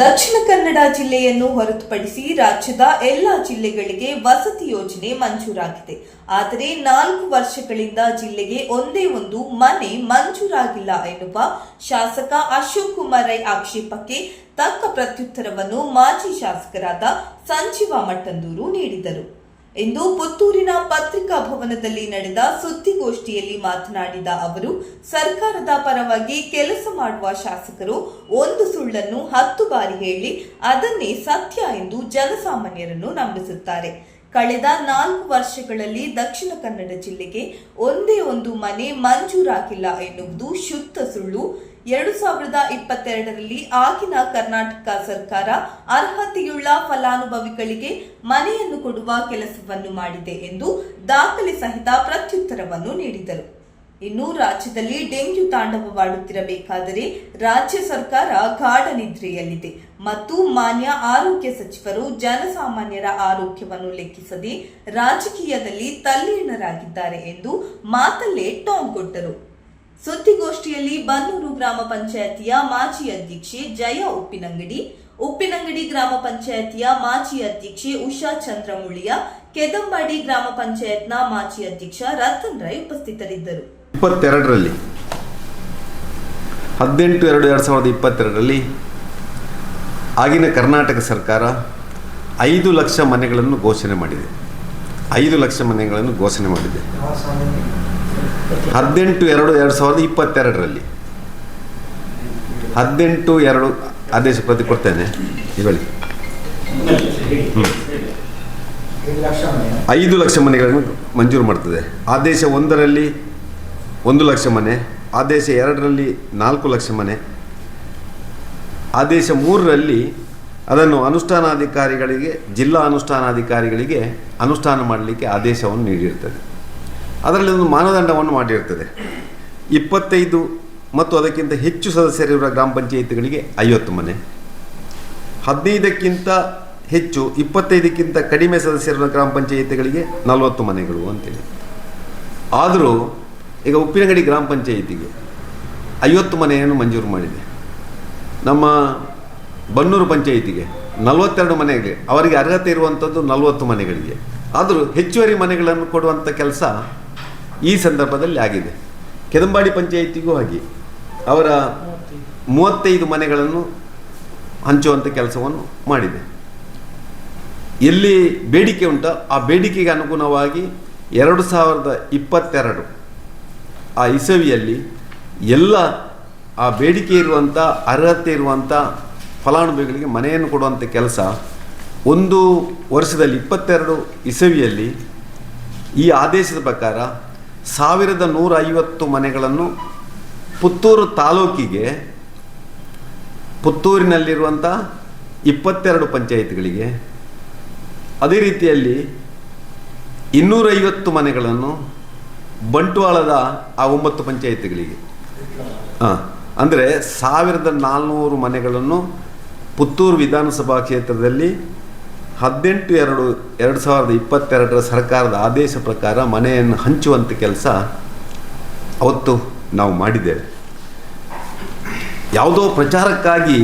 ದಕ್ಷಿಣ ಕನ್ನಡ ಜಿಲ್ಲೆಯನ್ನು ಹೊರತುಪಡಿಸಿ ರಾಜ್ಯದ ಎಲ್ಲ ಜಿಲ್ಲೆಗಳಿಗೆ ವಸತಿ ಯೋಜನೆ ಮಂಜೂರಾಗಿದೆ. ಆದರೆ ನಾಲ್ಕು ವರ್ಷಗಳಿಂದ ಜಿಲ್ಲೆಗೆ ಒಂದೇ ಒಂದು ಮನೆ ಮಂಜೂರಾಗಿಲ್ಲ ಎನ್ನುವ ಶಾಸಕ ಅಶೋಕ್ ಕುಮಾರ್ ರೈ ಆಕ್ಷೇಪಕ್ಕೆ ತಕ್ಕ ಪ್ರತ್ಯುತ್ತರವನ್ನು ಮಾಜಿ ಶಾಸಕರಾದ ಸಂಜೀವ ಮಟ್ಟಂದೂರು ನೀಡಿದರು. ಇಂದು ಪುತ್ತೂರಿನ ಪತ್ರಿಕಾ ಭವನದಲ್ಲಿ ನಡೆದ ಸುದ್ದಿಗೋಷ್ಠಿಯಲ್ಲಿ ಮಾತನಾಡಿದ ಅವರು, ಸರ್ಕಾರದ ಪರವಾಗಿ ಕೆಲಸ ಮಾಡುವ ಶಾಸಕರು ಒಂದು ಸುಳ್ಳನ್ನು ಹತ್ತು ಬಾರಿ ಹೇಳಿ ಅದನ್ನೇ ಸತ್ಯ ಎಂದು ಜನಸಾಮಾನ್ಯರನ್ನು ನಂಬಿಸುತ್ತಾರೆ. ಕಳೆದ ನಾಲ್ಕು ವರ್ಷಗಳಲ್ಲಿ ದಕ್ಷಿಣ ಕನ್ನಡ ಜಿಲ್ಲೆಗೆ ಒಂದೇ ಒಂದು ಮನೆ ಮಂಜೂರಾಗಿಲ್ಲ ಎನ್ನುವುದು ಶುದ್ಧ ಸುಳ್ಳು. ಎರಡು ಸಾವಿರದ ಇಪ್ಪತ್ತೆರಡರಲ್ಲಿ ಆಗಿನ ಕರ್ನಾಟಕ ಸರ್ಕಾರ ಅರ್ಹತೆಯುಳ್ಳ ಫಲಾನುಭವಿಗಳಿಗೆ ಮನೆಯನ್ನು ಕೊಡುವ ಕೆಲಸವನ್ನು ಮಾಡಿದೆ ಎಂದು ದಾಖಲೆ ಸಹಿತ ಪ್ರತ್ಯುತ್ತರವನ್ನು ನೀಡಿದರು. ಇನ್ನು ರಾಜ್ಯದಲ್ಲಿ ಡೆಂಗ್ಯೂ ತಾಂಡವವಾಡುತ್ತಿರಬೇಕಾದರೆ ರಾಜ್ಯ ಸರ್ಕಾರ ಗಾಢ ನಿದ್ರೆಯಲ್ಲಿದೆ ಮತ್ತು ಮಾನ್ಯ ಆರೋಗ್ಯ ಸಚಿವರು ಜನಸಾಮಾನ್ಯರ ಆರೋಗ್ಯವನ್ನು ಲೆಕ್ಕಿಸದೆ ರಾಜಕೀಯದಲ್ಲಿ ತಲ್ಲೀನರಾಗಿದ್ದಾರೆ ಎಂದು ಮಾತಲ್ಲೇ ಟಾಂಗ್ ಕೊಟ್ಟರು. ಸುದ್ದಿಗೋಷ್ಠಿಯಲ್ಲಿ ಬನ್ನೂರು ಗ್ರಾಮ ಪಂಚಾಯತಿಯ ಮಾಜಿ ಅಧ್ಯಕ್ಷೆ ಜಯ ಉಪ್ಪಿನಂಗಡಿ ಉಪ್ಪಿನಂಗಡಿ ಗ್ರಾಮ ಪಂಚಾಯತಿಯ ಮಾಜಿ ಅಧ್ಯಕ್ಷೆ ಉಷಾ ಚಂದ್ರಮುಳಿಯ, ಕೆದಂಬಾಡಿ ಗ್ರಾಮ ಪಂಚಾಯತ್ನ ಮಾಜಿ ಅಧ್ಯಕ್ಷ ರತನ್ ರೈ ಉಪಸ್ಥಿತರಿದ್ದರು. ಇಪ್ಪತ್ತೆರಡರಲ್ಲಿ, ಹದಿನೆಂಟು ಎರಡು ಎರಡು ಸಾವಿರದ ಇಪ್ಪತ್ತೆರಡರಲ್ಲಿ ಆಗಿನ ಕರ್ನಾಟಕ ಸರ್ಕಾರ ಐದು ಲಕ್ಷ ಮನೆಗಳನ್ನು ಘೋಷಣೆ ಮಾಡಿದೆ. ಐದು ಲಕ್ಷ ಮನೆಗಳನ್ನು ಘೋಷಣೆ ಮಾಡಿದೆ. ಹದಿನೆಂಟು ಎರಡು ಎರಡು ಸಾವಿರದ ಇಪ್ಪತ್ತೆರಡರಲ್ಲಿ. ಹದಿನೆಂಟು ಎರಡು ಆದೇಶ ಪ್ರತಿ ಕೊಡ್ತೇನೆ. ಹೇಳಿ. ಐದು ಲಕ್ಷ ಮನೆಗಳನ್ನು ಮಂಜೂರು ಮಾಡ್ತದೆ. ಆದೇಶ ಒಂದರಲ್ಲಿ ಒಂದು ಲಕ್ಷ ಮನೆ, ಆದೇಶ ಎರಡರಲ್ಲಿ ನಾಲ್ಕು ಲಕ್ಷ ಮನೆ, ಆದೇಶ ಮೂರರಲ್ಲಿ ಅದನ್ನು ಅನುಷ್ಠಾನಾಧಿಕಾರಿಗಳಿಗೆ, ಜಿಲ್ಲಾ ಅನುಷ್ಠಾನಾಧಿಕಾರಿಗಳಿಗೆ ಅನುಷ್ಠಾನ ಮಾಡಲಿಕ್ಕೆ ಆದೇಶವನ್ನು ನೀಡಿರ್ತದೆ. ಅದರಲ್ಲಿ ಒಂದು ಮಾನದಂಡವನ್ನು ಮಾಡಿರ್ತದೆ. ಇಪ್ಪತ್ತೈದು ಮತ್ತು ಅದಕ್ಕಿಂತ ಹೆಚ್ಚು ಸದಸ್ಯರಿರುವ ಗ್ರಾಮ ಪಂಚಾಯಿತಿಗಳಿಗೆ ಐವತ್ತು ಮನೆ. ಹದಿನೈದಕ್ಕಿಂತ ಹೆಚ್ಚು, ಇಪ್ಪತ್ತೈದಕ್ಕಿಂತ ಕಡಿಮೆ ಸದಸ್ಯರಿರುವ ಗ್ರಾಮ ಪಂಚಾಯಿತಿಗಳಿಗೆ ನಲವತ್ತು ಮನೆಗಳು ಅಂತೇಳಿ. ಆದರೂ ಈಗ ಉಪ್ಪಿನಗಡಿ ಗ್ರಾಮ ಪಂಚಾಯಿತಿಗೆ ಐವತ್ತು ಮನೆಯನ್ನು ಮಂಜೂರು ಮಾಡಿದೆ. ನಮ್ಮ ಬನ್ನೂರು ಪಂಚಾಯಿತಿಗೆ ನಲವತ್ತೆರಡು ಮನೆಗೆ, ಅವರಿಗೆ ಅರ್ಹತೆ ಇರುವಂಥದ್ದು ನಲವತ್ತು ಮನೆಗಳಿಗೆ. ಆದರೂ ಹೆಚ್ಚುವರಿ ಮನೆಗಳನ್ನು ಕೊಡುವಂಥ ಕೆಲಸ ಈ ಸಂದರ್ಭದಲ್ಲಿ ಆಗಿದೆ. ಕೆದಂಬಾಡಿ ಪಂಚಾಯಿತಿಗೂ ಹಾಗೆ. ಅವರ ಮೂವತ್ತೈದು ಮನೆಗಳನ್ನು ಹಂಚುವಂಥ ಕೆಲಸವನ್ನು ಮಾಡಿದೆ. ಎಲ್ಲಿ ಬೇಡಿಕೆ ಉಂಟೋ ಆ ಬೇಡಿಕೆಗೆ ಅನುಗುಣವಾಗಿ ಎರಡು ಸಾವಿರದ ಇಪ್ಪತ್ತೆರಡು ಆ ಇಸವಿಯಲ್ಲಿ ಎಲ್ಲ ಆ ಬೇಡಿಕೆ ಇರುವಂಥ ಅರ್ಹತೆ ಇರುವಂಥ ಫಲಾನುಭವಿಗಳಿಗೆ ಮನೆಯನ್ನು ಕೊಡುವಂಥ ಕೆಲಸ ಒಂದು ವರ್ಷದಲ್ಲಿ ಇಪ್ಪತ್ತೆರಡು ಇಸವಿಯಲ್ಲಿ ಈ ಆದೇಶದ ಪ್ರಕಾರ ಸಾವಿರದ ನೂರ ಐವತ್ತು ಮನೆಗಳನ್ನು ಪುತ್ತೂರು ತಾಲೂಕಿಗೆ ಪುತ್ತೂರಿನಲ್ಲಿರುವಂಥ ಇಪ್ಪತ್ತೆರಡು ಪಂಚಾಯಿತಿಗಳಿಗೆ, ಅದೇ ರೀತಿಯಲ್ಲಿ ಇನ್ನೂರೈವತ್ತು ಮನೆಗಳನ್ನು ಬಂಟ್ವಾಳದ ಆ ಒಂಬತ್ತು ಪಂಚಾಯಿತಿಗಳಿಗೆ. ಹಾಂ, ಅಂದರೆ ಸಾವಿರದ ನಾಲ್ನೂರು ಮನೆಗಳನ್ನು ಪುತ್ತೂರು ವಿಧಾನಸಭಾ ಕ್ಷೇತ್ರದಲ್ಲಿ ಹದಿನೆಂಟು ಎರಡು ಎರಡು ಸಾವಿರದ ಇಪ್ಪತ್ತೆರಡರ ಸರ್ಕಾರದ ಆದೇಶ ಪ್ರಕಾರ ಮನೆಯನ್ನು ಹಂಚುವಂಥ ಕೆಲಸ ಅವತ್ತು ನಾವು ಮಾಡಿದ್ದೇವೆ. ಯಾವುದೋ ಪ್ರಚಾರಕ್ಕಾಗಿ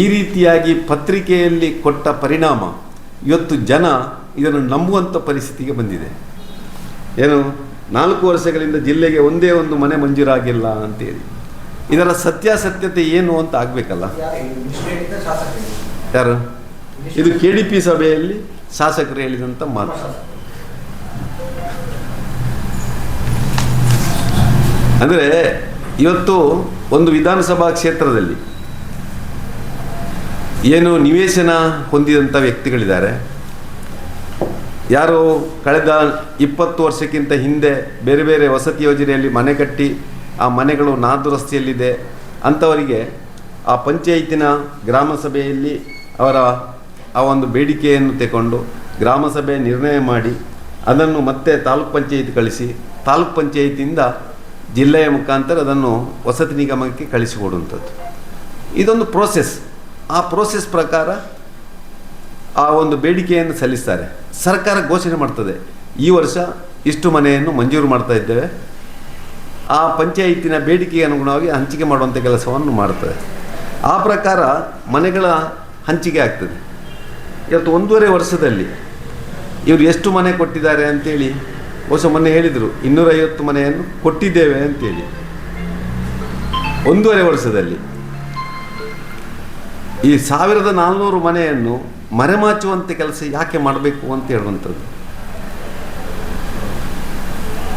ಈ ರೀತಿಯಾಗಿ ಪತ್ರಿಕೆಯಲ್ಲಿ ಕೊಟ್ಟ ಪರಿಣಾಮ ಇವತ್ತು ಜನ ಇದನ್ನು ನಂಬುವಂಥ ಪರಿಸ್ಥಿತಿಗೆ ಬಂದಿದೆ. ಏನು ನಾಲ್ಕು ವರ್ಷಗಳಿಂದ ಜಿಲ್ಲೆಗೆ ಒಂದೇ ಒಂದು ಮನೆ ಮಂಜೂರಾಗಿಲ್ಲ ಅಂತೇಳಿ. ಇದರ ಸತ್ಯಾಸತ್ಯತೆ ಏನು ಅಂತ ಆಗಬೇಕಲ್ಲ? ಯಾರು? ಇದು ಕೆ ಡಿ ಪಿ ಸಭೆಯಲ್ಲಿ ಶಾಸಕರು ಹೇಳಿದಂಥ ಮಾತು. ಅಂದರೆ ಇವತ್ತು ಒಂದು ವಿಧಾನಸಭಾ ಕ್ಷೇತ್ರದಲ್ಲಿ ಏನು ನಿವೇಶನ ಹೊಂದಿದಂಥ ವ್ಯಕ್ತಿಗಳಿದ್ದಾರೆ. ಯಾರು ಕಳೆದ ಇಪ್ಪತ್ತು ವರ್ಷಕ್ಕಿಂತ ಹಿಂದೆ ಬೇರೆ ಬೇರೆ ವಸತಿ ಯೋಜನೆಯಲ್ಲಿ ಮನೆ ಕಟ್ಟಿ ಆ ಮನೆಗಳು ನಾದುರಸ್ತಿಯಲ್ಲಿದೆ. ಅಂಥವರಿಗೆ ಆ ಪಂಚಾಯಿತಿನ ಗ್ರಾಮ ಸಭೆಯಲ್ಲಿ ಅವರ ಆ ಒಂದು ಬೇಡಿಕೆಯನ್ನು ತಗೊಂಡು ಗ್ರಾಮಸಭೆ ನಿರ್ಣಯ ಮಾಡಿ ಅದನ್ನು ಮತ್ತೆ ತಾಲೂಕ್ ಪಂಚಾಯಿತಿ ಕಳಿಸಿ, ತಾಲೂಕ್ ಪಂಚಾಯಿತಿಯಿಂದ ಜಿಲ್ಲೆಯ ಮುಖಾಂತರ ಅದನ್ನು ವಸತಿ ನಿಗಮಕ್ಕೆ ಕಳಿಸಿಕೊಡುವಂಥದ್ದು. ಇದೊಂದು ಪ್ರೋಸೆಸ್ ಆ ಪ್ರೋಸೆಸ್ ಪ್ರಕಾರ ಆ ಒಂದು ಬೇಡಿಕೆಯನ್ನು ಸಲ್ಲಿಸ್ತಾರೆ. ಸರ್ಕಾರ ಘೋಷಣೆ ಮಾಡ್ತದೆ. ಈ ವರ್ಷ ಇಷ್ಟು ಮನೆಯನ್ನು ಮಂಜೂರು ಮಾಡ್ತಾ ಇದ್ದೇವೆ. ಆ ಪಂಚಾಯಿತಿನ ಬೇಡಿಕೆಗೆ ಅನುಗುಣವಾಗಿ ಹಂಚಿಕೆ ಮಾಡುವಂಥ ಕೆಲಸವನ್ನು ಮಾಡ್ತದೆ. ಆ ಪ್ರಕಾರ ಮನೆಗಳ ಹಂಚಿಕೆ ಆಗ್ತದೆ. ಇವತ್ತು ಒಂದೂವರೆ ವರ್ಷದಲ್ಲಿ ಇವರು ಎಷ್ಟು ಮನೆ ಕೊಟ್ಟಿದ್ದಾರೆ ಅಂತೇಳಿ ಹೊಸ ಮೊನ್ನೆ ಹೇಳಿದರು, ಇನ್ನೂರೈವತ್ತು ಮನೆಯನ್ನು ಕೊಟ್ಟಿದ್ದೇವೆ ಅಂತೇಳಿ. ಒಂದೂವರೆ ವರ್ಷದಲ್ಲಿ ಈ ಸಾವಿರದ ನಾಲ್ನೂರು ಮನೆಯನ್ನು ಮರೆಮಾಚುವಂತೆ ಕೆಲಸ ಯಾಕೆ ಮಾಡಬೇಕು ಅಂತ ಹೇಳುವಂಥದ್ದು.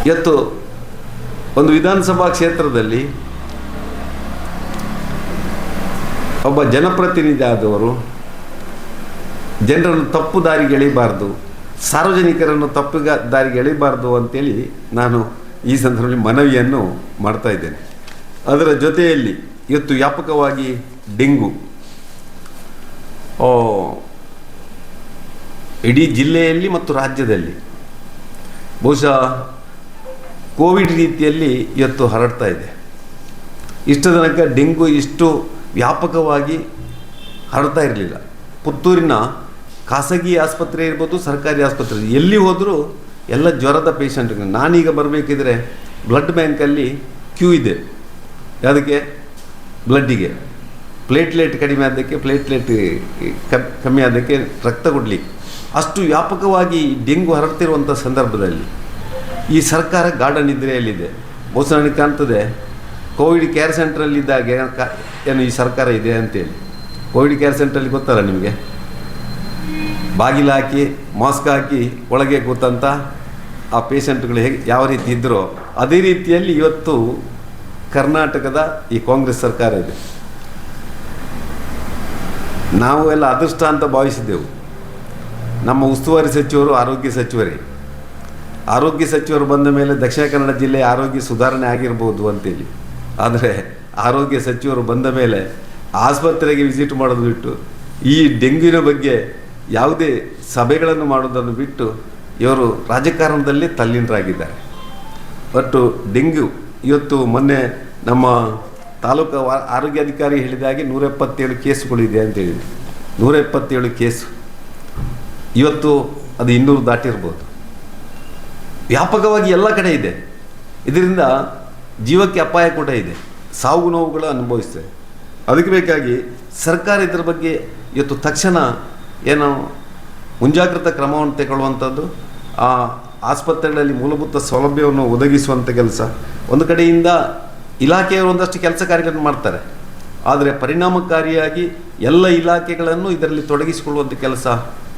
ಇವತ್ತು ಒಂದು ವಿಧಾನಸಭಾ ಕ್ಷೇತ್ರದಲ್ಲಿ ಒಬ್ಬ ಜನಪ್ರತಿನಿಧಿ ಆದವರು ಜನರನ್ನು ತಪ್ಪು ದಾರಿಗೆ ಎಳಿಬಾರ್ದು, ಸಾರ್ವಜನಿಕರನ್ನು ತಪ್ಪು ದಾರಿಗೆ ಎಳಿಬಾರ್ದು ಅಂತೇಳಿ ನಾನು ಈ ಸಂದರ್ಭದಲ್ಲಿ ಮನವಿಯನ್ನು ಮಾಡ್ತಾ ಇದ್ದೇನೆ. ಅದರ ಜೊತೆಯಲ್ಲಿ ಇವತ್ತು ವ್ಯಾಪಕವಾಗಿ ಡೆಂಗು. ಇಡೀ ಜಿಲ್ಲೆಯಲ್ಲಿ ಮತ್ತು ರಾಜ್ಯದಲ್ಲಿ ಬಹುಶಃ ಕೋವಿಡ್ ರೀತಿಯಲ್ಲಿ ಇವತ್ತು ಹರಡ್ತಾ ಇದೆ. ಇಷ್ಟು ತನಕ ಡೆಂಗು ಇಷ್ಟು ವ್ಯಾಪಕವಾಗಿ ಹರಡ್ತಾ ಇರಲಿಲ್ಲ. ಪುತ್ತೂರಿನ ಖಾಸಗಿ ಆಸ್ಪತ್ರೆ ಇರ್ಬೋದು, ಸರ್ಕಾರಿ ಆಸ್ಪತ್ರೆ. ಎಲ್ಲಿ ಹೋದರೂ ಎಲ್ಲ ಜ್ವರದ ಪೇಷಂಟ್ಗಳು. ನಾನೀಗ ಬರಬೇಕಿದ್ರೆ ಬ್ಲಡ್ ಬ್ಯಾಂಕಲ್ಲಿ ಕ್ಯೂ ಇದೆ. ಅದಕ್ಕೆ ಬ್ಲಡ್ಡಿಗೆ ಪ್ಲೇಟ್ಲೆಟ್ ಕಡಿಮೆ ಆದಕ್ಕೆ ಪ್ಲೇಟ್ಲೆಟ್ ಕಮ್ಮಿ ಆದಕ್ಕೆ ರಕ್ತ ಕೊಡಲಿಕ್ಕೆ. ಅಷ್ಟು ವ್ಯಾಪಕವಾಗಿ ಡೆಂಗು ಹರಡ್ತಿರುವಂಥ ಸಂದರ್ಭದಲ್ಲಿ ಈ ಸರ್ಕಾರ ಗಾರ್ಡನ್ ನಿದ್ರೆಯಲ್ಲಿದೆ. ಬಹುಶಃ ನನಗೆ ಕಾಣ್ತದೆ, ಕೋವಿಡ್ ಕೇರ್ ಸೆಂಟ್ರಲ್ಲಿದ್ದಾಗ ಏನು ಈ ಸರ್ಕಾರ ಇದೆ ಅಂತೇಳಿ. ಕೋವಿಡ್ ಕೇರ್ ಸೆಂಟ್ರಲ್ಲಿ ಗೊತ್ತಲ್ಲ ನಿಮಗೆ? ಬಾಗಿಲು ಹಾಕಿ, ಮಾಸ್ಕ್ ಹಾಕಿ ಒಳಗೆ ಕೂತಂಥ ಆ ಪೇಷಂಟ್ಗಳು ಹೇಗೆ, ಯಾವ ರೀತಿ ಇದ್ದರೋ ಅದೇ ರೀತಿಯಲ್ಲಿ ಇವತ್ತು ಕರ್ನಾಟಕದ ಈ ಕಾಂಗ್ರೆಸ್ ಸರ್ಕಾರ ಇದೆ. ನಾವು ಎಲ್ಲ ಅದೃಷ್ಟ ಅಂತ ಭಾವಿಸಿದ್ದೆವು. ನಮ್ಮ ಉಸ್ತುವಾರಿ ಸಚಿವರು, ಆರೋಗ್ಯ ಸಚಿವರೇ. ಆರೋಗ್ಯ ಸಚಿವರು ಬಂದ ಮೇಲೆ ದಕ್ಷಿಣ ಕನ್ನಡ ಜಿಲ್ಲೆಯ ಆರೋಗ್ಯ ಸುಧಾರಣೆ ಆಗಿರ್ಬೋದು ಅಂತೇಳಿ. ಆದರೆ ಆರೋಗ್ಯ ಸಚಿವರು ಬಂದ ಮೇಲೆ ಆಸ್ಪತ್ರೆಗೆ ವಿಸಿಟ್ ಮಾಡೋದು ಬಿಟ್ಟು ಈ ಡೆಂಗ್ಯೂನ ಬಗ್ಗೆ ಯಾವುದೇ ಸಭೆಗಳನ್ನು ಮಾಡೋದನ್ನು ಬಿಟ್ಟು ಇವರು ರಾಜಕಾರಣದಲ್ಲಿ ತಲ್ಲೀನರಾಗಿದ್ದಾರೆ. ಒಟ್ಟು ಡೆಂಗ್ಯೂ ಇವತ್ತು ಮೊನ್ನೆ ನಮ್ಮ ತಾಲೂಕು ಆರೋಗ್ಯಾಧಿಕಾರಿ ಹೇಳಿದ ಹಾಗೆ ನೂರ ಎಪ್ಪತ್ತೇಳು ಕೇಸುಗಳಿದೆ ಅಂತ ಹೇಳಿದ್ರು. ನೂರ ಎಪ್ಪತ್ತೇಳು ಕೇಸು. ಇವತ್ತು ಅದು ಇನ್ನೂರು ದಾಟಿರ್ಬೋದು. ವ್ಯಾಪಕವಾಗಿ ಎಲ್ಲ ಕಡೆ ಇದೆ. ಇದರಿಂದ ಜೀವಕ್ಕೆ ಅಪಾಯ ಕೂಡ ಇದೆ. ಸಾವು ನೋವುಗಳು ಅನುಭವಿಸ್ತೇವೆ ಅದಕ್ಕೆ ಬೇಕಾಗಿ ಸರ್ಕಾರ ಇದರ ಬಗ್ಗೆ ಇವತ್ತು ತಕ್ಷಣ ಏನು ಮುಂಜಾಗ್ರತಾ ಕ್ರಮವನ್ನು ತಗೊಳ್ಳುವಂಥದ್ದು? ಆ ಆಸ್ಪತ್ರೆಗಳಲ್ಲಿ ಮೂಲಭೂತ ಸೌಲಭ್ಯವನ್ನು ಒದಗಿಸುವಂಥ ಕೆಲಸ. ಒಂದು ಕಡೆಯಿಂದ ಇಲಾಖೆಯವರು ಒಂದಷ್ಟು ಕೆಲಸ ಕಾರ್ಯಗಳನ್ನು ಮಾಡ್ತಾರೆ. ಆದರೆ ಪರಿಣಾಮಕಾರಿಯಾಗಿ ಎಲ್ಲ ಇಲಾಖೆಗಳನ್ನು ಇದರಲ್ಲಿ ತೊಡಗಿಸಿಕೊಳ್ಳುವಂಥ ಕೆಲಸ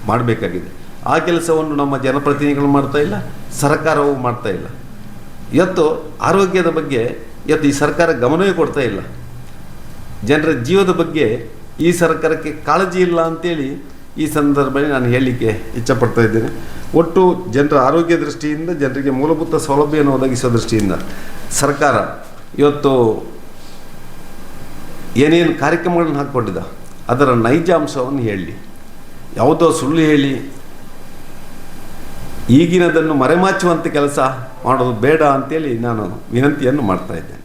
ಮಾಡಬೇಕಾಗಿದೆ. ಆ ಕೆಲಸವನ್ನು ನಮ್ಮ ಜನಪ್ರತಿನಿಧಿಗಳು ಮಾಡ್ತಾ ಇಲ್ಲ, ಸರ್ಕಾರವೂ ಮಾಡ್ತಾ ಇಲ್ಲ. ಇವತ್ತು ಆರೋಗ್ಯದ ಬಗ್ಗೆ ಇವತ್ತು ಈ ಸರ್ಕಾರ ಗಮನವೇ ಕೊಡ್ತಾ ಇಲ್ಲ. ಜನರ ಜೀವದ ಬಗ್ಗೆ ಈ ಸರ್ಕಾರಕ್ಕೆ ಕಾಳಜಿ ಇಲ್ಲ ಅಂತೇಳಿ ಈ ಸಂದರ್ಭದಲ್ಲಿ ನಾನು ಹೇಳಲಿಕ್ಕೆ ಇಚ್ಛಪಡ್ತಾ ಇದ್ದೇನೆ. ಒಟ್ಟು ಜನರ ಆರೋಗ್ಯ ದೃಷ್ಟಿಯಿಂದ, ಜನರಿಗೆ ಮೂಲಭೂತ ಸೌಲಭ್ಯವನ್ನು ಒದಗಿಸೋ ದೃಷ್ಟಿಯಿಂದ ಸರ್ಕಾರ ಇವತ್ತು ಏನೇನು ಕಾರ್ಯಕ್ರಮಗಳನ್ನು ಹಾಕ್ಕೊಂಡಿದ್ದ ಅದರ ನೈಜ ಅಂಶವನ್ನು ಹೇಳಿ ಯಾವುದೋ ಸುಳ್ಳು ಹೇಳಿ, ಈಗಿನದನ್ನು ಮರೆಮಾಚುವಂಥ ಕೆಲಸ ಮಾಡೋದು ಬೇಡ ಅಂತೇಳಿ ನಾನು ವಿನಂತಿಯನ್ನು ಮಾಡ್ತಾ ಇದ್ದೇನೆ.